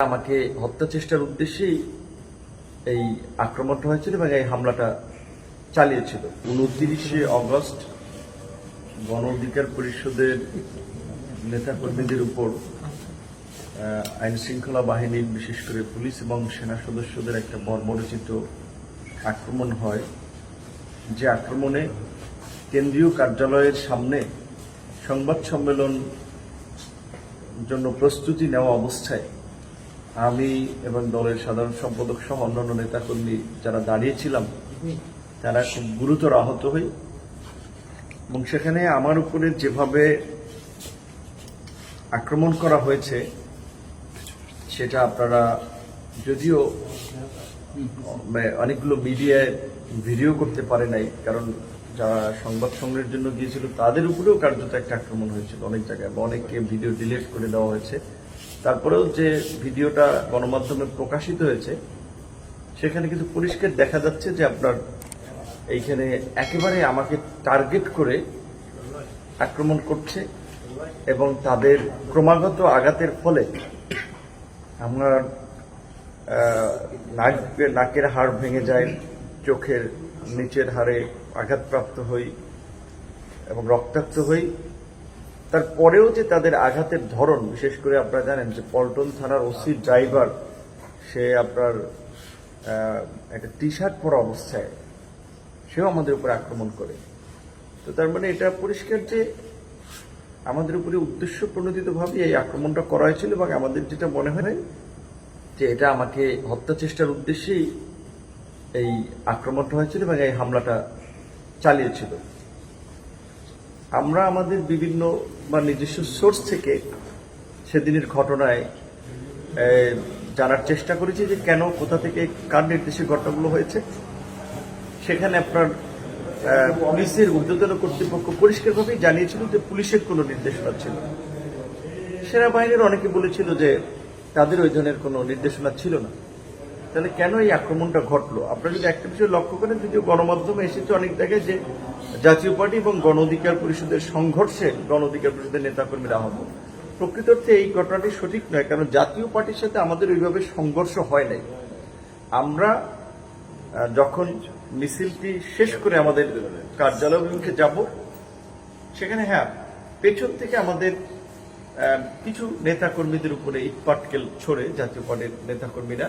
আমাকে হত্যা চেষ্টার উদ্দেশ্যেই এই আক্রমণটা হয়েছিল এবং এই হামলাটা চালিয়েছিল। উনত্রিশে অগস্ট গণ অধিকার পরিষদের নেতাকর্মীদের উপর আইন শৃঙ্খলা বাহিনীর বিশেষ করে পুলিশ এবং সেনা সদস্যদের একটা বর্বরচিত আক্রমণ হয়। যে আক্রমণে কেন্দ্রীয় কার্যালয়ের সামনে সংবাদ সম্মেলন জন্য প্রস্তুতি নেওয়া অবস্থায় আমি এবং দলের সাধারণ সম্পাদক সহ অন্যান্য নেতাকর্মী যারা দাঁড়িয়েছিলাম তারা খুব গুরুতর আহত হই। এবং সেখানে আমার উপরে যেভাবে আক্রমণ করা হয়েছে সেটা আপনারা যদিও অনেকগুলো মিডিয়ায় ভিডিও করতে পারে নাই কারণ যারা সংবাদ সংগ্রহের জন্য গিয়েছিল তাদের উপরেও কার্যত একটা আক্রমণ হয়েছিল অনেক জায়গায় বা অনেককে ভিডিও ডিলিট করে দেওয়া হয়েছে। তারপরেও যে ভিডিওটা গণমাধ্যমে প্রকাশিত হয়েছে, সেখানে কিন্তু পরিষ্কার দেখা যাচ্ছে যে আপনার এইখানে একেবারে আমাকে টার্গেট করে আক্রমণ করছে এবং তাদের ক্রমাগত আঘাতের ফলে আমার নাক নাকের হাড় ভেঙে যায়, চোখের নিচের হাড়ে আঘাতপ্রাপ্ত হই এবং রক্তাক্ত হই। তারপরেও যে তাদের আঘাতের ধরন, বিশেষ করে আপনারা জানেন যে পল্টন থানার ওসি ড্রাইভার, সে আপনার একটা টি শার্ট পরা অবস্থায় সেও আমাদের উপরে আক্রমণ করে। তো তার মানে এটা পরিষ্কার যে আমাদের উপরে উদ্দেশ্য প্রণোদিতভাবে এই আক্রমণটা করা হয়েছিল এবং আমাদের যেটা মনে হয় যে এটা আমাকে হত্যা চেষ্টার উদ্দেশ্যেই এই আক্রমণটা হয়েছিল এবং এই হামলাটা চালিয়েছিল। আমরা আমাদের বিভিন্ন, বা নিজস্ব সোর্স থেকে সেদিনের ঘটনায় জানার চেষ্টা করেছি যে কেন, কোথা থেকে, কার নির্দেশে ঘটনাগুলো হয়েছে সেখানে আপনার পুলিশের ঊর্ধ্বতন কর্তৃপক্ষ পরিষ্কারভাবেই জানিয়েছিল যে পুলিশের কোনো নির্দেশনা ছিল। সেনাবাহিনীর অনেকে বলেছিল যে তাদের ওই ধরনের কোনো নির্দেশনা ছিল না তাহলে কেন এই আক্রমণটা ঘটলো? আপনারা যদি একটা বিষয় লক্ষ্য করেন, যদিও গণমাধ্যমে এসেছে অনেক জায়গায় যে জাতীয় পার্টি এবং গণ অধিকার পরিষদের সংঘর্ষে গণ অধিকার পরিষদের নেতাকর্মীরা আহত। প্রকৃত অর্থে এই ঘটনাটি সঠিক নয়, কারণ জাতীয় পার্টির সাথে আমাদের ওইভাবে সংঘর্ষ হয় নাই। আমরা যখন মিছিলটি শেষ করে আমাদের কার্যালয় অভিমুখে যাব, সেখানে হ্যাঁ পেছন থেকে আমাদের কিছু নেতাকর্মীদের উপরে ইটপাটকেল ছড়ে জাতীয় পার্টির নেতাকর্মীরা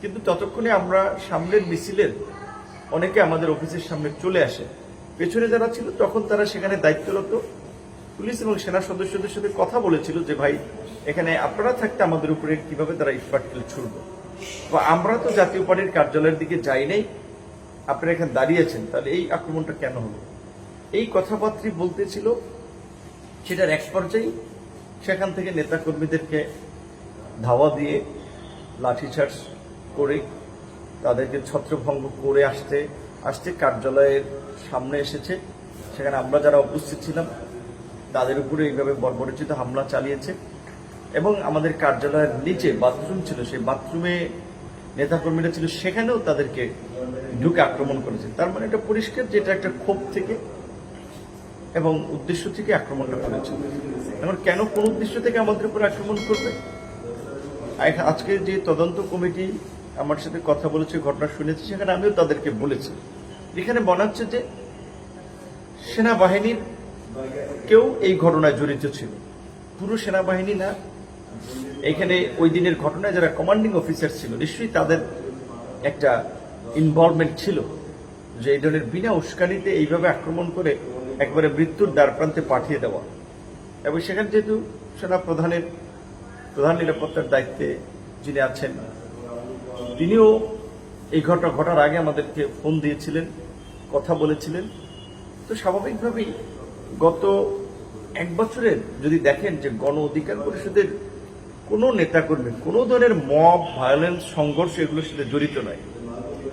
কিন্তু ততক্ষণে আমরা সামনের মিছিলের অনেকে আমাদের অফিসের সামনে চলে আসে। পেছনে যারা ছিল তখন তারা সেখানে দায়িত্বরত পুলিশ এবং সেনা সদস্যদের সাথে কথা বলেছিল যে, ভাই, এখানে আপনারা থাকতে আমাদের উপরে কীভাবে তারা ইটপাটকেল ছুড়বে? বা, আমরা তো জাতীয় পার্টির কার্যালয়ের দিকে যাই নাই। আপনারা এখানে দাঁড়িয়েছেন তাহলে এই আক্রমণটা কেন হলো? এই কথাবার্তা বলতেছিল সেটার এক পর্যায়ে সেখান থেকে নেতাকর্মীদেরকে ধাওয়া দিয়ে লাঠিচার্জ করে তাদেরকে ছত্রভঙ্গ করে আসতে আসতে কার্যালয়ের সামনে এসেছে। সেখানে আমরা যারা উপস্থিত ছিলাম, তাদের উপরে এইভাবে বর্বরচিত হামলা চালিয়েছে এবং আমাদের কার্যালয়ের নিচে বাথরুম ছিল, সেই বাথরুমে নেতাকর্মীরা ছিল, সেখানেও তাদেরকে ঢুকে আক্রমণ করেছে। তার মানে এটা পরিষ্কার যে এটা একটা ক্ষোভ থেকে এবং উদ্দেশ্য থেকে আক্রমণটা করেছে। এখন কেন কোন উদ্দেশ্য থেকে আমাদের উপর আক্রমণ করবে? আজকে যে তদন্ত কমিটি আমার সাথে কথা বলেছে, ঘটনা শুনেছে, সেখানে আমিও তাদেরকে বলেছি। এখানে মনে হচ্ছে যে সেনাবাহিনীর কেউ এই ঘটনায় জড়িত ছিল। পুরো সেনাবাহিনী না, এখানে ওই দিনের ঘটনায় যারা কমান্ডিং অফিসার ছিল, নিশ্চয়ই তাদের একটা ইনভলভমেন্ট ছিল যে এই ধরনের বিনা উস্কানিতে এইভাবে আক্রমণ করে একবারে মৃত্যুর দ্বার প্রান্তে পাঠিয়ে দেওয়া। এবং সেখানে যেহেতু সেনা প্রধানের প্রধান নিরাপত্তার দায়িত্বে যিনি আছেন তিনিও এই ঘটনা ঘটার আগে আমাদেরকে ফোন দিয়েছিলেন, কথা বলেছিলেন। তো স্বাভাবিকভাবেই গত এক বছরের যদি দেখেন যে গণ অধিকার পরিষদের কোনো নেতাকর্মী, কোনো ধরনের মব ভায়োলেন্স সংঘর্ষ এগুলোর সাথে জড়িত নয়।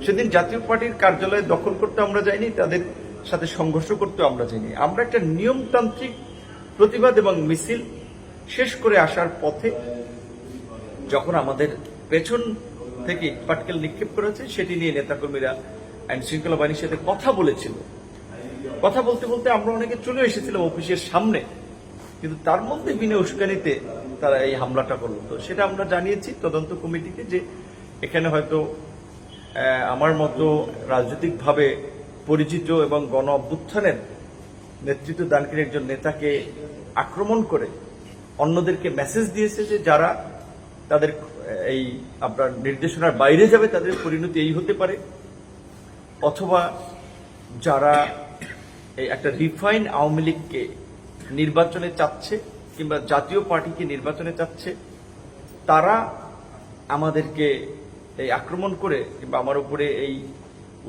সেদিন জাতীয় পার্টির কার্যালয়ে দখল করতে আমরা যাইনি, তাদের সাথে সংঘর্ষ করতে আমরা যাইনি। আমরা একটা নিয়মতান্ত্রিক প্রতিবাদ এবং মিছিল শেষ করে আসার পথে যখন আমাদের পেছন থেকে পাটকেল নিক্ষেপ করেছে, সেটি নিয়ে নেতাকর্মীরা আইন শৃঙ্খলা বাহিনীর সাথে কথা বলেছিল। কথা বলতে বলতে আমরা অনেকে চলে এসেছিলাম অফিসের সামনে, কিন্তু তার মধ্যে বিনা উস্কানিতে তারা এই হামলাটা করল। তো সেটা আমরা জানিয়েছি তদন্ত কমিটিকে যে এখানে হয়তো আমার মতো রাজনৈতিকভাবে পরিচিত এবং গণ অভ্যুত্থানের নেতৃত্ব দানকারী একজন নেতাকে আক্রমণ করে অন্যদেরকে মেসেজ দিয়েছে যে যারা তাদের, এই আপনার নির্দেশনার বাইরে যাবে, তাদের পরিণতি এই হতে পারে। অথবা যারা এই একটা রিফাইন আওয়ামী লীগকে নির্বাচনে চাচ্ছে কিংবা জাতীয় পার্টিকে নির্বাচনে চাচ্ছে, তারা আমাদেরকে এই আক্রমণ করে কিংবা আমার উপরে এই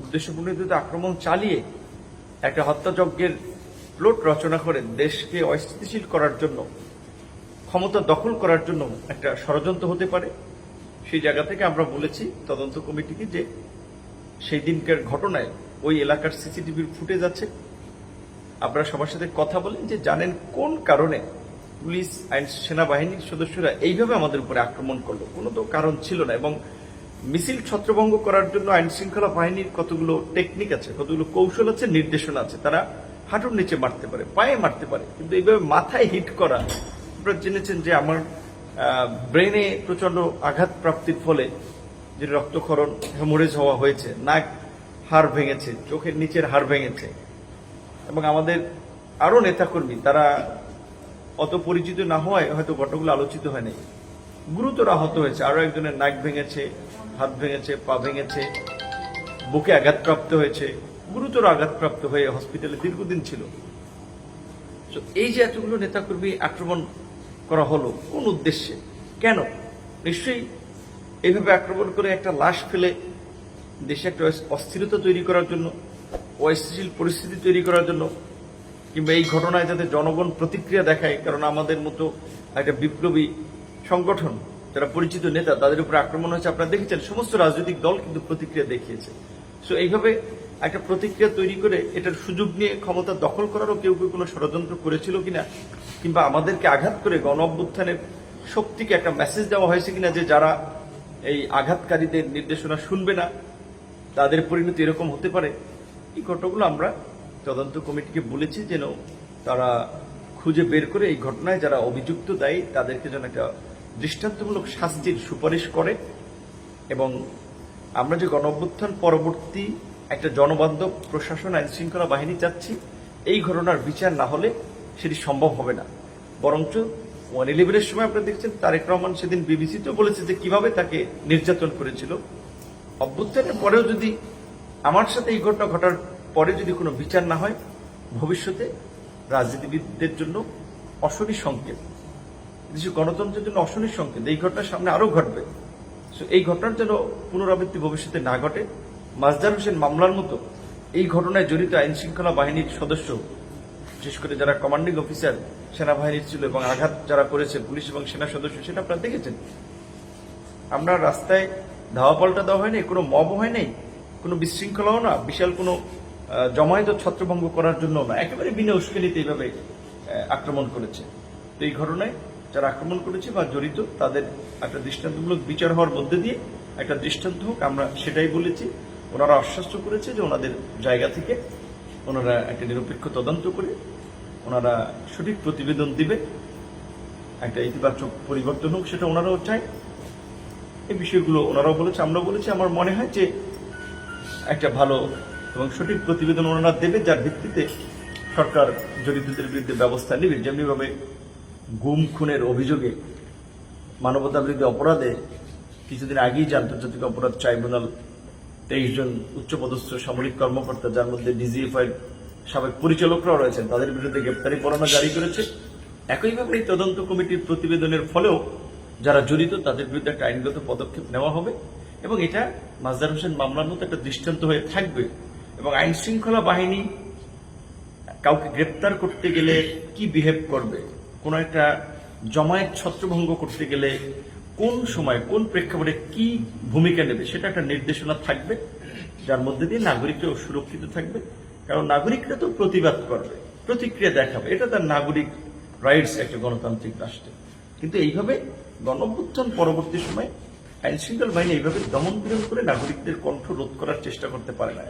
উদ্দেশ্যপূর্ণিত আক্রমণ চালিয়ে একটা হত্যাযজ্ঞের প্লট রচনা করে দেশকে অস্থিতিশীল করার জন্য ক্ষমতা দখল করার জন্য একটা ষড়যন্ত্র হতে পারে। সেই জায়গা থেকে আমরা বলেছি তদন্ত কমিটিকে যে সেই দিনকার ঘটনায় ওই এলাকার সিসিটিভির ফুটেজ আছে। আপনারা সবার সাথে কথা বলেন যে জানেন কোন কারণে পুলিশ, আইন, সেনাবাহিনীর সদস্যরা এইভাবে আমাদের উপরে আক্রমণ করল। কোনো তো কারণ ছিল না এবং মিছিল ছত্রভঙ্গ করার জন্য আইন শৃঙ্খলা বাহিনীর কতগুলো টেকনিক আছে, কতগুলো কৌশল আছে, নির্দেশনা আছে, তারা হাঁটুর নিচে মারতে পারে, পায়ে মারতে পারে, কিন্তু এইভাবে মাথায় হিট করা আপনারা জেনেছেন যে আমার ব্রেনে প্রচণ্ড আঘাত প্রাপ্তির ফলে যে রক্তক্ষরণ হেমোরেজ হওয়া হয়েছে, নাক হাড় ভেঙেছে, চোখের নিচের হাড় ভেঙেছে, এবং আমাদের আরও নেতাকর্মী, তারা অত পরিচিত না হওয়ায় হয়তো ঘটনাগুলো আলোচিত হয় নাই। গুরুতর আহত হয়েছে, আরও একজনের নাক ভেঙেছে, হাত ভেঙেছে, পা ভেঙেছে, বুকে আঘাতপ্রাপ্ত হয়েছে, গুরুতর আঘাতপ্রাপ্ত হয়ে হসপিটালে দীর্ঘদিন ছিল। এই যে এতগুলো নেতাকর্মী আক্রমণ করা হলো কোন উদ্দেশ্যে? কেন? নিশ্চয়ই এইভাবে আক্রমণ করে একটা লাশ ফেলে দেশে একটা অস্থিরতা তৈরি করার জন্য, অস্থিতিশীল পরিস্থিতি তৈরি করার জন্য, কিংবা এই ঘটনায় যাতে জনগণ প্রতিক্রিয়া দেখায়, কারণ আমাদের মতো একটা বিপ্লবী সংগঠন, যারা পরিচিত নেতা, তাদের উপর আক্রমণ হয়েছে। আপনারা দেখেছেন, সমস্ত রাজনৈতিক দল কিন্তু প্রতিক্রিয়া দেখিয়েছে। সো এইভাবে একটা প্রতিক্রিয়া তৈরি করে এটার সুযোগ নিয়ে ক্ষমতা দখল করারও কেউ কেউ কোনো ষড়যন্ত্র করেছিল কিনা কিংবা আমাদেরকে আঘাত করে গণ অভ্যুত্থানের শক্তিকে একটা মেসেজ দেওয়া হয়েছে কিনা যে যারা এই আঘাতকারীদের নির্দেশনা শুনবে না, তাদের পরিণতি এরকম হতে পারে। এই ঘটনাগুলো আমরা তদন্ত কমিটিকে বলেছি যেন তারা খুঁজে বের করে এই ঘটনায় যারা অভিযুক্ত দায়ী, তাদেরকে যেন একটা দৃষ্টান্তমূলক শাস্তির সুপারিশ করে এবং আমরা যে গণ পরবর্তী একটা জনবান্ধব প্রশাসন আইন শৃঙ্খলা বাহিনী চাচ্ছি, এই ঘটনার বিচার না হলে সেটি সম্ভব হবে না। বরঞ্চ ওয়ান ইলেভেনের সময় আপনারা দেখছেন তারেক রহমান সেদিন বিবিসিতেও বলেছে যে কীভাবে তাকে নির্যাতন করেছিল। অভ্যুত্থানের পরেও যদি আমার সাথে এই ঘটনা ঘটার পরে যদি কোনো বিচার না হয় ভবিষ্যতে রাজনীতিবিদদের জন্য অশনি সংকেত দেশে গণতন্ত্রের জন্য অশনি সংকেত এই ঘটনার সামনে আরও ঘটবে। So, এই ঘটনার যেন পুনরাবৃত্তি ভবিষ্যতে না ঘটে মাজদার হোসেন মামলার মতো এই ঘটনায় জড়িত আইন শৃঙ্খলা বাহিনীর সদস্য বিশেষ করে যারা কমান্ডিং অফিসার সেনাবাহিনীর ছিল এবং আঘাত যারা করেছে, পুলিশ এবং সেনা সদস্য, সেটা আপনারা দেখেছেন। আমরা রাস্তায় ধাওয়া পাল্টা দেওয়া হয়নি, কোনো মব হয় নাই কোনো বিশৃঙ্খলাও না, বিশাল কোনো জমায়েত ছত্রভঙ্গ করার জন্য না, একেবারে বিনা উস্কানিতে এইভাবে আক্রমণ করেছে। তো এই ঘটনায় যারা আক্রমণ করেছে বা জড়িত, তাদের একটা দৃষ্টান্তমূলক বিচার হওয়ার মধ্যে দিয়ে একটা দৃষ্টান্ত হোক, আমরা সেটাই বলেছি। ওনারা আশ্বাস্ত করেছে যে ওনাদের জায়গা থেকে ওনারা একটা নিরপেক্ষ তদন্ত করে ওনারা সঠিক প্রতিবেদন দিবে, একটা ইতিবাচক পরিবর্তন হোক সেটা ওনারাও চায়। এই বিষয়গুলো ওনারাও বলেছে, আমরাও বলেছি। আমার মনে হয় যে একটা ভালো এবং সঠিক প্রতিবেদন ওনারা দেবে, যার ভিত্তিতে সরকার জড়িতদের বিরুদ্ধে ব্যবস্থা নেবে। যেমনিভাবে গুম খুনের অভিযোগে মানবতা অপরাধে কিছুদিন আগেই যে আন্তর্জাতিক অপরাধ ট্রাইব্যুনাল তেইশ জন উচ্চপদস্থ সামরিক কর্মকর্তা, যার মধ্যে ডিজিএফআই সাবেক পরিচালকরাও রয়েছেন, তাদের বিরুদ্ধে গ্রেপ্তারি পরোয়ানা জারি করেছে। একইভাবে এই তদন্ত কমিটির প্রতিবেদনের ফলেও যারা জড়িত, তাদের বিরুদ্ধে একটা আইনগত পদক্ষেপ নেওয়া হবে এবং এটা মাজদার হোসেন মামলার মতো একটা দৃষ্টান্ত হয়ে থাকবে। এবং আইন শৃঙ্খলা বাহিনী কাউকে গ্রেপ্তার করতে গেলে কি বিহেভ করবে? কোন একটা জমায়েত ছত্রভঙ্গ করতে গেলে কোন সময়, কোন প্রেক্ষাপটে কি ভূমিকা নেবে সেটা একটা নির্দেশনা থাকবে, যার মধ্যে দিয়ে নাগরিকরাও সুরক্ষিত থাকবে। কারণ নাগরিকরা তো প্রতিবাদ করবে, প্রতিক্রিয়া দেখাবে। এটা তার নাগরিক রাইটস একটা গণতান্ত্রিক রাষ্ট্রে। কিন্তু এইভাবে গণঅভ্যুত্থান পরবর্তী সময় আইন শৃঙ্খলা বাহিনী এইভাবে দমন পীড়ন করে নাগরিকদের কণ্ঠ রোধ করার চেষ্টা করতে পারে না।